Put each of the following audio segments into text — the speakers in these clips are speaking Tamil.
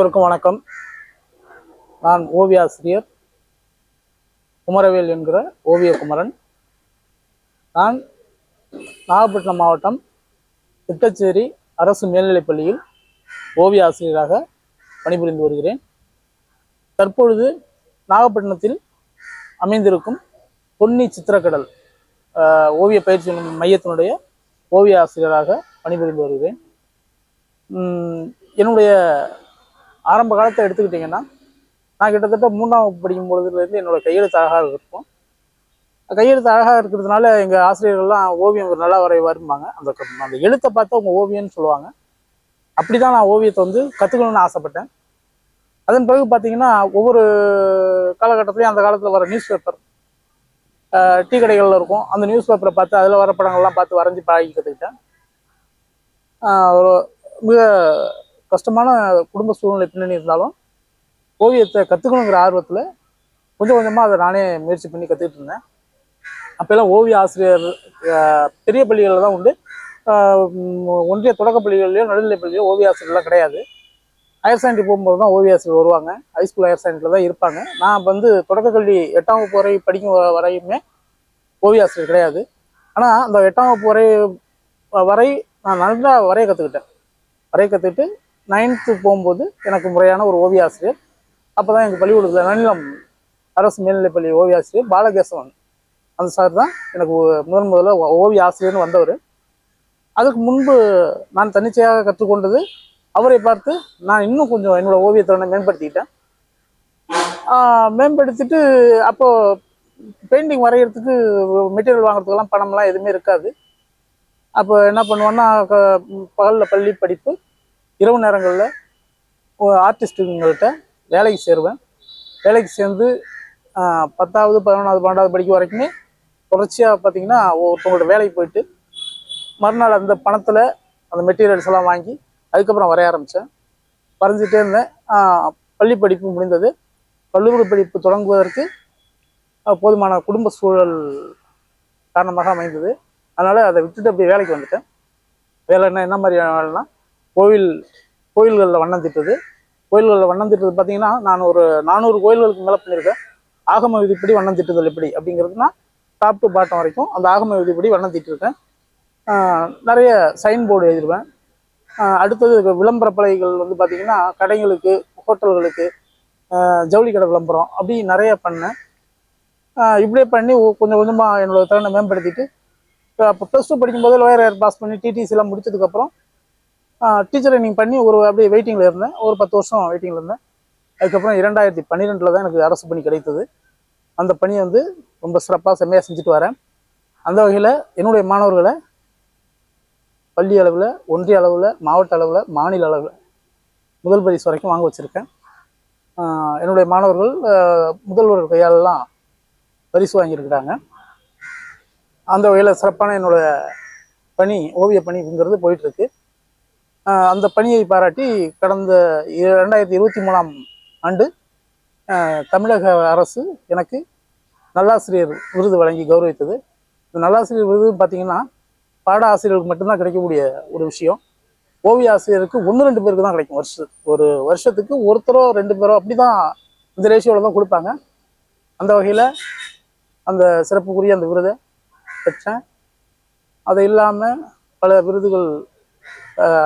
அனைவருக்கும் வணக்கம். நான் ஓவியாசிரியர் குமரவேல் என்கிற ஓவிய குமரன் நான் நாகப்பட்டினம் மாவட்டம் திட்டச்சேரி அரசு மேல்நிலைப்பள்ளியில் ஓவிய ஆசிரியராக பணிபுரிந்து வருகிறேன். தற்பொழுது நாகப்பட்டினத்தில் அமைந்திருக்கும் பொன்னி சித்திரக்கடல் ஆஹ், ஓவிய பயிற்சி மையத்தினுடைய ஓவிய ஆசிரியராக பணிபுரிந்து வருகிறேன். உம், என்னுடைய ஆரம்ப காலத்தை எடுத்துக்கிட்டிங்கன்னா நான் கிட்டத்தட்ட மூணாம் வகுப்பு படிக்கும் பொழுதுலேருந்து என்னோட கையெழுத்து அழகாக இருக்கும். கையெழுத்து அழகாக இருக்கிறதுனால எங்கள் ஆசிரியர்கள்லாம் ஓவியம் ஒரு நல்லா வரைவாரும்பாங்க. அந்த அந்த எழுத்தை பார்த்து அவங்க ஓவியம்னு சொல்லுவாங்க. அப்படி தான் நான் ஓவியத்தை வந்து கற்றுக்கணும்னு ஆசைப்பட்டேன். அதன் பிறகு பார்த்தீங்கன்னா ஒவ்வொரு காலகட்டத்துலேயும் அந்த காலத்தில் வர நியூஸ் பேப்பர் டீ கடைகளில் இருக்கும். அந்த நியூஸ் பேப்பரை பார்த்து அதில் வர படங்கள்லாம் பார்த்து வரைஞ்சி பழகி கற்றுக்கிட்டேன் ஒரு மிக கஷ்டமான குடும்ப சூழ்நிலை பின்னணி இருந்தாலும் ஓவியத்தை கற்றுக்கணுங்கிற ஆர்வத்தில் கொஞ்சம் கொஞ்சமாக அதை நானே முயற்சி பண்ணி கற்றுக்கிட்டு இருந்தேன். அப்போல்லாம் ஓவிய ஆசிரியர் பெரிய பள்ளிகளில் தான் உண்டு. ஒன்றிய தொடக்க பள்ளிகள்லையோ பள்ளியோ ஓவிய ஆசிரியர்லாம் கிடையாது. ஹையர் செகண்டரி போகும்போது தான் ஓவிய ஆசிரியர் வருவாங்க. ஹைஸ்கூல் ஹையர் செகண்டரியில் தான் இருப்பாங்க. நான் வந்து தொடக்க கல்வி எட்டாம் வகுப்பு வரை படிக்கும் வரையுமே ஓவிய ஆசிரியர் கிடையாது. ஆனால் அந்த எட்டாம் வகுப்பு வரை வரை நான் நல்லா வரைய கற்றுக்கிட்டேன் வரைய கற்றுக்கிட்டு நைன்த்து போகும்போது எனக்கு முறையான ஒரு ஓவிய ஆசிரியர் அப்போ தான் எங்கள் பள்ளிக்கூடத்தில் நன்னிலம் அரசு மேல்நிலைப்பள்ளி ஓவிய ஆசிரியர் பாலகேசவன் அந்த சார் தான் எனக்கு முதன் முதல்ல ஓவிய ஆசிரியர்னு வந்தவர். அதுக்கு முன்பு நான் தன்னிச்சையாக கற்றுக்கொண்டது அவரை பார்த்து நான் இன்னும் கொஞ்சம் என்னோட ஓவியத்திறனை மேம்படுத்திக்கிட்டேன். மேம்படுத்திட்டு அப்போது பெயிண்டிங் வரைகிறதுக்கு மெட்டீரியல் வாங்குறதுக்கெல்லாம் பணம்லாம் எதுவுமே இருக்காது. அப்போ என்ன பண்ணுவோன்னா பகலில் பள்ளி படிப்பு இரவு நேரங்களில் ஆர்டிஸ்ட்டுங்கள்கிட்ட வேலைக்கு சேருவேன். வேலைக்கு சேர்ந்து பத்தாவது பதினொன்றாவது பன்னெண்டாவது படிக்க வரைக்குமே தொடர்ச்சியாக பார்த்தீங்கன்னா ஒருத்தவங்களோட வேலைக்கு போயிட்டு மறுநாள் அந்த பணத்தில் அந்த மெட்டீரியல்ஸ் எல்லாம் வாங்கி அதுக்கப்புறம் வரைய ஆரம்பித்தேன் வரைஞ்சிட்டே இருந்தேன். பள்ளி படிப்பு முடிந்தது. கல்லூரி படிப்பு தொடங்குவதற்கு போதுமான குடும்ப சூழல் காரணமாக அமைந்தது. அதனால் அதை விட்டுட்டு அப்படியே வேலைக்கு வந்துட்டேன். வேலைன்னா என்ன மாதிரி வேலைன்னா கோவில் கோயில்களில் வண்ணம் திட்டது. கோயில்களில் வண்ணம் திட்டது பார்த்தீங்கன்னா நான் ஒரு நானூறு கோயில்களுக்கு மேலே பண்ணியிருக்கேன் ஆகம விதிப்படி வண்ணம் திட்டுதல் எப்படி அப்படிங்கிறதுனா டாப் டு பாட்டம் வரைக்கும் அந்த ஆகம விதிப்படி வண்ணம் திட்டிருக்கேன். நிறைய சைன் போர்டு எழுதிருவேன் அடுத்தது விளம்பர பலகைகள் வந்து பார்த்தீங்கன்னா கடைகளுக்கு ஹோட்டல்களுக்கு ஜவுளி கடை விளம்பரம் அப்படி நிறைய பண்ணேன். இப்படியே பண்ணி கொஞ்சம் கொஞ்சமாக என்னோட திறனை மேம்படுத்திட்டு அப்போ ப்ளஸ் டூ படிக்கும்போது லோயர் இயர் பாஸ் பண்ணி டிடிசி எல்லாம் முடிச்சதுக்கப்புறம் டீச்சர் ட்ரைனிங் பண்ணி ஒரு அப்படியே வெயிட்டிங்கில் இருந்தேன். ஒரு பத்து வருஷம் வெயிட்டிங்கில் இருந்தேன். அதுக்கப்புறம் இரண்டாயிரத்தி பன்னிரெண்டில் தான் எனக்கு அரசு பணி கிடைத்தது. அந்த பணியை வந்து ரொம்ப சிறப்பாக செம்மையாக செஞ்சுட்டு வரேன். அந்த வகையில் என்னுடைய மாணவர்களை பள்ளி அளவில் ஒன்றிய அளவில் மாவட்ட அளவில் மாநில அளவில் முதல் பரிசு வரைக்கும் வாங்க வச்சுருக்கேன். என்னுடைய மாணவர்கள் முதல்வர் கையாலெல்லாம் பரிசு வாங்கியிருக்கிறாங்க. அந்த வகையில் சிறப்பான என்னோட பணி ஓவிய பணிங்கிறது போயிட்டுருக்கு அந்த பணியை பாராட்டி கடந்த ரெண்டாயிரத்தி இருபத்தி மூணாம் ஆண்டு தமிழக அரசு எனக்கு நல்லாசிரியர் விருது வழங்கி கௌரவித்தது. இந்த நல்லாசிரியர் விருது பார்த்தீங்கன்னா பாட ஆசிரியர்களுக்கு மட்டும்தான் கிடைக்கக்கூடிய ஒரு விஷயம். ஓவிய ஆசிரியருக்கு ஒன்று ரெண்டு பேருக்கு தான் கிடைக்கும் வருஷ ஒரு வருஷத்துக்கு ஒருத்தரோ ரெண்டு பேரோ அப்படி தான் இந்த ரேஷியோவில் தான் கொடுப்பாங்க. அந்த வகையில் அந்த சிறப்புக்குரிய அந்த விருதை பெற்றேன். அது இல்லாமல் பல விருதுகள்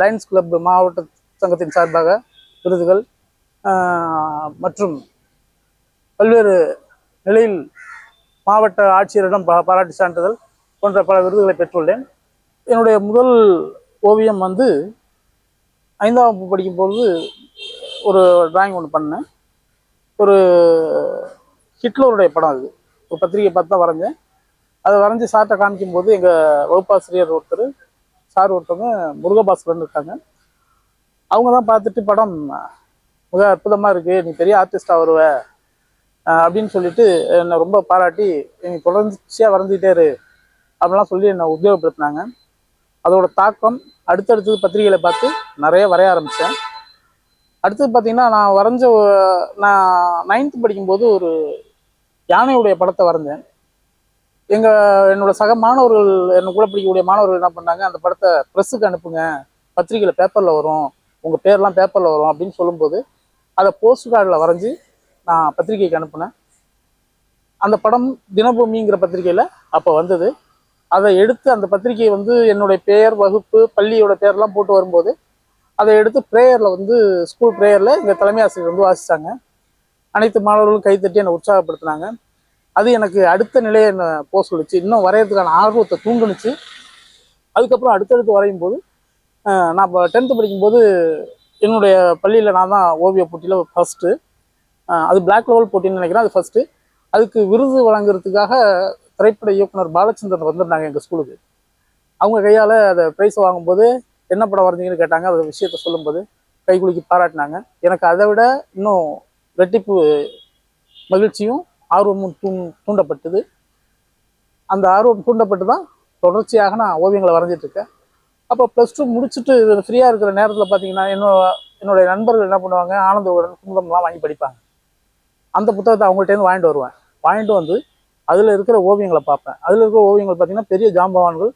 லயன்ஸ் கிளப் மாவட்ட சங்கத்தின் சார்பாக விருதுகள் மற்றும் பல்வேறு நிலையில் மாவட்ட ஆட்சியரிடம் பாராட்டு சான்றிதழ் போன்ற பல விருதுகளை பெற்றுள்ளேன். என்னுடைய முதல் ஓவியம் வந்து ஐந்தாம் வகுப்பு படிக்கும்போது ஒரு டிராயிங் ஒன்று பண்ணேன். ஒரு ஹிட்லருடைய படம் அது. ஒரு பத்திரிகை பார்த்து தான் வரைஞ்சேன். அதை வரைஞ்சி சார்ட்டை காமிக்கும்போது எங்கள் வகுப்பாசிரியர் ஒருத்தர் சார் ஒருத்தவங்க முருகபாஸ்கரன் இருக்காங்க. அவங்க தான் பார்த்துட்டு படம் மிக அற்புதமாக இருக்குது நீ பெரிய ஆர்டிஸ்டாக வருவ. அப்படின்னு சொல்லிட்டு என்னை ரொம்ப பாராட்டி நீ தொடர்ச்சியாக வரைஞ்சிக்கிட்டே இரு. அப்படிலாம் சொல்லி என்னை உபயோகப்படுத்தினாங்க அதோட தாக்கம் அடுத்தடுத்தது பத்திரிகைகளை பார்த்து நிறைய வரைய ஆரம்பித்தேன் அடுத்தது பார்த்தீங்கன்னா நான் வரைஞ்ச நான் நைன்த்து படிக்கும்போது ஒரு யானையுடைய படத்தை வரைஞ்சேன். எங்கள் என்னோட சக மாணவர்கள் என்ன கூட பிடிக்கக்கூடிய மாணவர்கள் என்ன பண்ணாங்க அந்த படத்தை ப்ரெஸ்ஸுக்கு அனுப்புங்க. பத்திரிக்கையில் பேப்பரில் வரும். உங்கள் பேர்லாம் பேப்பரில் வரும் அப்படின்னு சொல்லும்போது அதை போஸ்ட் கார்டில் வரைஞ்சி நான் பத்திரிக்கைக்கு அனுப்புனேன். அந்த படம் தினபூமிங்கிற பத்திரிக்கையில் அப்போ வந்தது. அதை எடுத்து அந்த பத்திரிக்கையை வந்து என்னுடைய பெயர் வகுப்பு பள்ளியோட பேர்லாம் போட்டு வரும்போது அதை எடுத்து ப்ரேயரில் வந்து ஸ்கூல் ப்ரேயரில் எங்கள் தலைமை ஆசிரியர் வந்து வாசித்தாங்க அனைத்து மாணவர்களும் கைத்தட்டி என்னை உற்சாகப்படுத்தினாங்க. அது எனக்கு அடுத்த நிலையை என்னை போக சொல்லிச்சு. இன்னும் வரைகிறதுக்கான ஆர்வத்தை தூண்டுனுச்சு. அதுக்கப்புறம் அடுத்தடுத்து வரையும் போது நான் இப்போ டென்த்து படிக்கும்போது என்னுடைய பள்ளியில் நான் தான் ஓவிய போட்டியில் ஃபஸ்ட்டு அது பிளாக் லெவல் போட்டின்னு நினைக்கிறேன். அது ஃபஸ்ட்டு அதுக்கு விருது வழங்குறதுக்காக திரைப்பட இயக்குனர் பாலச்சந்திரன் வந்திருந்தாங்க எங்கள் ஸ்கூலுக்கு அவங்க கையால் அதை ப்ரைஸ் வாங்கும்போது என்ன படம் வரைஞ்சிங்கன்னு கேட்டாங்க. அந்த விஷயத்த சொல்லும்போது கைகுலுக்கி பாராட்டினாங்க. எனக்கு அதை விட இன்னும் ரெட்டிப்பு மகிழ்ச்சியும் ஆர்வமும் தூண் தூண்டப்பட்டது. அந்த ஆர்வம் தூண்டப்பட்டு தான் தொடர்ச்சியாக நான் ஓவியங்களை வரைஞ்சிட்ருக்கேன் அப்போ ப்ளஸ் டூ முடிச்சுட்டு ஃப்ரீயாக இருக்கிற நேரத்தில் பார்த்தீங்கன்னா என்னோட என்னுடைய நண்பர்கள் என்ன பண்ணுவாங்க ஆனந்த உடன் குமுதம்லாம் வாங்கி படிப்பாங்க. அந்த புத்தகத்தை அவங்கள்ட்டேருந்து வாங்கிட்டு வருவேன். வாங்கிட்டு வந்து அதில் இருக்கிற ஓவியங்களை பார்ப்பேன். அதில் இருக்கிற ஓவியங்கள் பார்த்தீங்கன்னா பெரிய ஜாம்பவான்கள்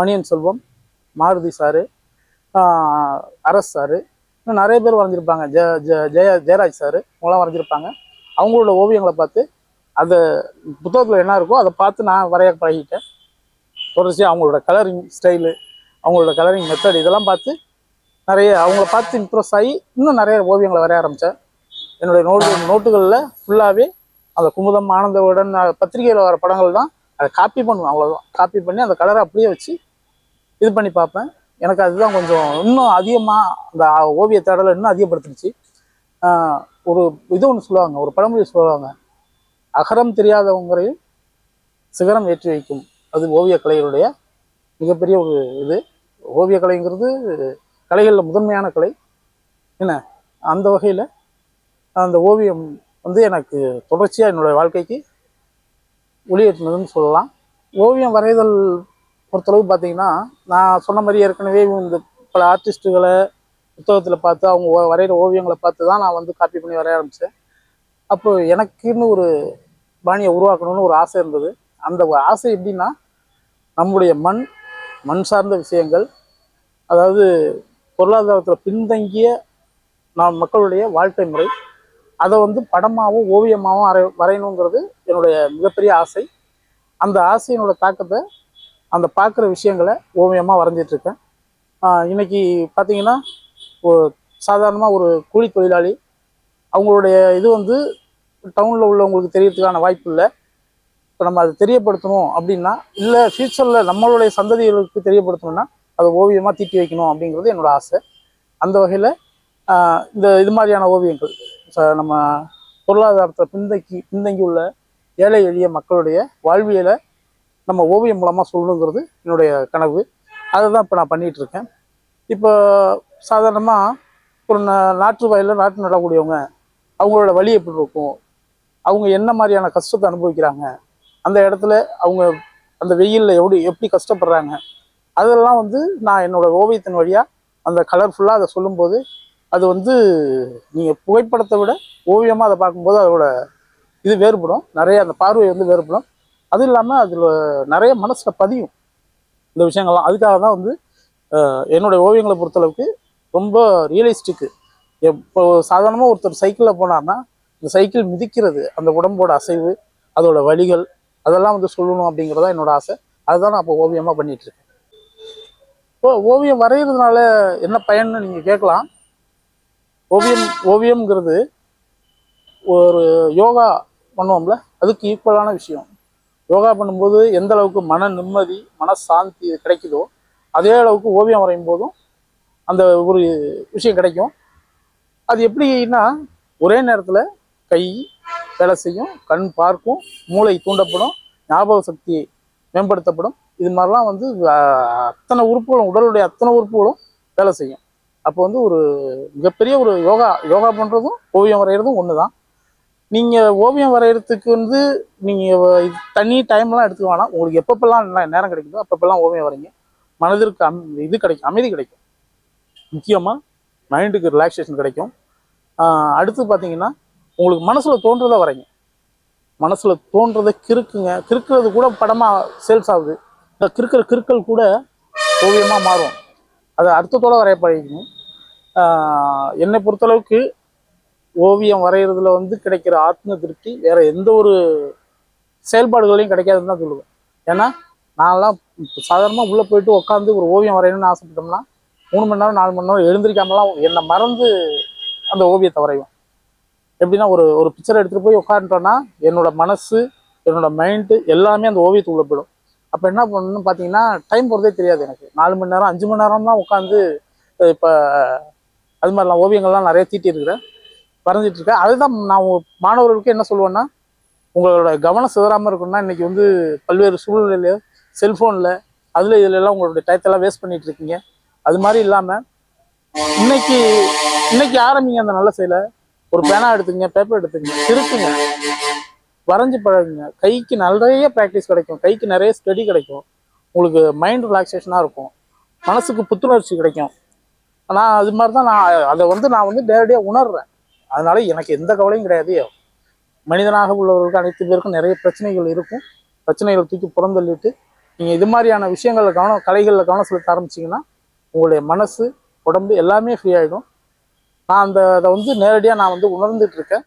மணியன் செல்வம் மாருதி சாரு அரஸ் சாரு இன்னும் நிறைய பேர் வரைஞ்சிருப்பாங்க. ஜெ ஜெ ஜெய ஜெயராஜ் சாரு அவங்களாம் வரைஞ்சிருப்பாங்க. அவங்களோட ஓவியங்களை பார்த்து அந்த புத்தகத்தில் என்ன இருக்கோ அதை பார்த்து நான் வரைய பழகிட்டேன். தொடர்ச்சியாக அவங்களோட கலரிங் ஸ்டைலு அவங்களோட கலரிங் மெத்தட் இதெல்லாம் பார்த்து நிறைய அவங்கள பார்த்து இம்ப்ரெஸ் ஆகி இன்னும் நிறைய ஓவியங்களை வரைய ஆரம்பித்தேன் என்னுடைய நோட்டு நோட்டுகளில் ஃபுல்லாகவே அந்த குமுதம் ஆனந்தவுடன் பத்திரிகையில் வர படங்கள் தான் அதை காப்பி பண்ணுவேன் அவ்வளோதான் காப்பி பண்ணி அந்த கலரை அப்படியே வச்சு இது பண்ணி பார்ப்பேன். எனக்கு அதுதான் கொஞ்சம் இன்னும் அதிகமாக அந்த ஓவிய தேடலை இன்னும் அதிகப்படுத்துனுச்சு ஒரு இது ஒன்று சொல்லுவாங்க ஒரு பழமொழி சொல்லுவாங்க அகரம் தெரியாதவங்களையும் சிகரம் ஏற்றி வைக்கும். அது ஓவியக்கலையினுடைய மிகப்பெரிய ஒரு இது. ஓவியக்கலைங்கிறது கலைகளில் முதன்மையான கலை. என்ன? அந்த வகையில் அந்த ஓவியம் வந்து எனக்கு தொடர்ச்சியாக என்னுடைய வாழ்க்கைக்கு ஒளியேற்றினதுன்னு சொல்லலாம். ஓவியம் வரைதல் பொறுத்தளவு பார்த்தீங்கன்னா நான் சொன்ன மாதிரி ஏற்கனவே இந்த பல ஆர்டிஸ்ட்டுகளை புத்தகத்தில் பார்த்து அவங்க வரைகிற ஓவியங்களை பார்த்து தான் நான் வந்து காப்பி பண்ணி வரைய ஆரம்பித்தேன் அப்போ எனக்குன்னு ஒரு பாணியை உருவாக்கணும்னு ஒரு ஆசை இருந்தது. அந்த ஒரு ஆசை எப்படின்னா நம்முடைய மண் மண் சார்ந்த விஷயங்கள் அதாவது பொருளாதாரத்தில் பின்தங்கிய நாம் மக்களுடைய வாழ்க்கை முறை அதை வந்து படமாகவும் ஓவியமாகவும் வரை வரையணுங்கிறது என்னுடைய மிகப்பெரிய ஆசை. அந்த ஆசையினோட தாக்கத்தை அந்த பார்க்குற விஷயங்களை ஓவியமாக வரைஞ்சிட்ருக்கேன். இன்றைக்கி பார்த்தீங்கன்னா ஒரு சாதாரணமாக ஒரு கூலி தொழிலாளி அவங்களுடைய இது வந்து டவுனில் உள்ளவங்களுக்கு தெரியறதுக்கான வாய்ப்பு இல்லை. இப்போ நம்ம அதை தெரியப்படுத்தணும் அப்படின்னா இல்லை ஃப்யூச்சரில் நம்மளுடைய சந்ததிகளுக்கு தெரியப்படுத்தணும்னா அதை ஓவியமாக தீட்டி வைக்கணும் அப்படிங்கிறது என்னோட ஆசை. அந்த வகையில் இந்த இது மாதிரியான ஓவியங்கள் ச- நம்ம பொருளாதாரத்தை பின்தங்கி பின்தங்கி உள்ள ஏழை எளிய மக்களுடைய வாழ்வியலை நம்ம ஓவியம் மூலமாக சொல்லணுங்கிறது என்னுடைய கனவு. அதை தான் இப்போ நான் பண்ணிகிட்ருக்கேன் இப்போ சாதாரணமாக ஒரு நா- நாற்று வயலில் நாற்று நடக்கூடியவங்க அவங்களோட வழி எப்படி இருக்கும்? அவங்க என்ன மாதிரியான கஷ்டத்தை அனுபவிக்கிறாங்க? அந்த இடத்துல அவங்க அந்த வெயிலில் எப்படி எப்படி கஷ்டப்படுறாங்க? அதெல்லாம் வந்து நான் என்னோட ஓவியத்தின் வழியாக அந்த கலர்ஃபுல்லாக அதை சொல்லும்போது அது வந்து நீங்கள் புகைப்படத்தை விட ஓவியமாக அதை பார்க்கும்போது அதோட இது வேறுபடும். நிறைய அந்த பார்வை வந்து வேறுபடும். அதுவும் இல்லாமல் அதில் நிறைய மனசில் பதியும் இந்த விஷயங்கள்லாம். அதுக்காக தான் வந்து என்னுடைய ஓவியங்களை பொறுத்தளவுக்கு ரொம்ப ரியலிஸ்டிக்கு இப்போ சாதாரணமாக ஒருத்தர் சைக்கிளில் போனார்னா இந்த சைக்கிள் மிதிக்கிறது அந்த உடம்போட அசைவு அதோட வலிகள் அதெல்லாம் வந்து சொல்லணும் அப்படிங்கிறதா என்னோட ஆசை. அதுதான் நான் இப்போ ஓவியமாக பண்ணிட்டு இருக்கேன் இப்போ ஓவியம் வரைகிறதுனால என்ன பயன்னு நீங்கள் கேட்கலாம். ஓவியம் ஓவியம்ங்கிறது ஒரு யோகா பண்ணுவோம்ல அதுக்கு ஈக்குவலான விஷயம். யோகா பண்ணும்போது எந்த அளவுக்கு மன நிம்மதி மன சாந்தி கிடைக்குதோ அதே அளவுக்கு ஓவியம் வரையும் போதும் அந்த ஒரு விஷயம் கிடைக்கும். அது எப்படின்னா ஒரே நேரத்தில் கை வேலை செய்யும் கண் பார்க்கும் மூளை தூண்டப்படும் ஞாபக சக்தி மேம்படுத்தப்படும். இது மாதிரிலாம் வந்து அத்தனை உறுப்புகளும் உடலுடைய அத்தனை உறுப்புகளும் வேலை செய்யும். அப்போ வந்து ஒரு மிகப்பெரிய ஒரு யோகா யோகா பண்ணுறதும் ஓவியம் வரைகிறதும் ஒன்று தான் நீங்கள் ஓவியம் வரைகிறதுக்கு வந்து நீங்கள் தனி டைம்லாம் எடுத்துக்க வேணாம். உங்களுக்கு எப்பப்பெல்லாம் நேரம் கிடைக்குதோ அப்பப்பெல்லாம் ஓவியம் வரைங்க. மனதிற்கு அம் இது கிடைக்கும் அமைதி கிடைக்கும். முக்கியமாக மைண்டுக்கு ரிலாக்ஸேஷன் கிடைக்கும். அடுத்து பார்த்தீங்கன்னா உங்களுக்கு மனசில் தோன்றதை வரைங்க மனசில் தோன்றதை கிறுக்குங்க. கிறுக்கிறது கூட படமாக சேல்ஸ் ஆகுது. இந்த கிறுக்கிற கிறுக்கல் கூட ஓவியமாக மாறும். அதை அர்த்தத்தோடு வரைய பழகிக்கணும் என்னை பொறுத்தளவுக்கு ஓவியம் வரைகிறதுல வந்து கிடைக்கிற ஆத்ம திருப்தி வேற எந்த ஒரு செயல்பாடுகளையும் கிடைக்காதுன்னு தான் சொல்லுவேன். ஏன்னா நான்லாம் சாதாரணமாக உள்ளே போயிட்டு உட்காந்து ஒரு ஓவியம் வரையணும்னு ஆசைப்பட்டோம்னா மூணு மணி நேரம் நாலு மணி நேரம் எழுந்திரிக்காமலாம் என்னை மறந்து அந்த ஓவியத்தை வரைவேன். எப்படின்னா ஒரு ஒரு பிக்சரை எடுத்துகிட்டு போய் உட்காந்துட்டோன்னா என்னோட மனசு என்னோட மைண்டு எல்லாமே அந்த ஓவியத்துக்குள்ளே போயிடும். அப்போ என்ன பண்ணணும்னு பார்த்தீங்கன்னா டைம் போகிறதே தெரியாது எனக்கு. நாலு மணி நேரம் அஞ்சு மணி நேரம்லாம் உட்காந்து இப்போ அது மாதிரிலாம் ஓவியங்கள்லாம் நிறைய தீட்டியிருக்கிறேன். வரைஞ்சிட்டு இருக்கேன் அதுதான் நான் மாணவர்களுக்கு என்ன சொல்லுவேன்னா உங்களோட கவனம் சிதறாமல் இருக்குன்னா இன்றைக்கி வந்து பல்வேறு சூழ்நிலையில செல்ஃபோனில் அதில் இதுலெல்லாம் உங்களுடைய டயத்தெல்லாம் வேஸ்ட் பண்ணிகிட்டு இருக்கீங்க. அது மாதிரி இல்லாமல் இன்னைக்கு இன்னைக்கு ஆரம்பிங்க அந்த நல்ல செயலை. ஒரு பேனா எடுத்துங்க பேப்பர் எடுத்துங்க திருத்துங்க. வரைஞ்சி பழகுங்க. கைக்கு நிறைய ப்ராக்டிஸ் கிடைக்கும். கைக்கு நிறைய ஸ்டடி கிடைக்கும். உங்களுக்கு மைண்ட் ரிலாக்ஸேஷனாக இருக்கும். மனசுக்கு புத்துணர்ச்சி கிடைக்கும். ஆனால் அது மாதிரி தான் நான் அதை வந்து நான் வந்து நேரடியாக உணர்றேன். அதனால எனக்கு எந்த கவலையும் கிடையாது. மனிதனாக உள்ளவர்களுக்கு அனைத்து பேருக்கும் நிறைய பிரச்சனைகள் இருக்கும். பிரச்சனைகள் தூக்கி புறந்தள்ளிட்டு நீங்கள் இது மாதிரியான விஷயங்களில் கவனம் கலைகளில் கவனம் செலுத்த ஆரம்பிச்சிங்கன்னா உங்களுடைய மனசு உடம்பு எல்லாமே ஃப்ரீ ஆகிடும் நான் அந்த அதை வந்து நேரடியாக நான் வந்து உணர்ந்துட்டு இருக்கேன்.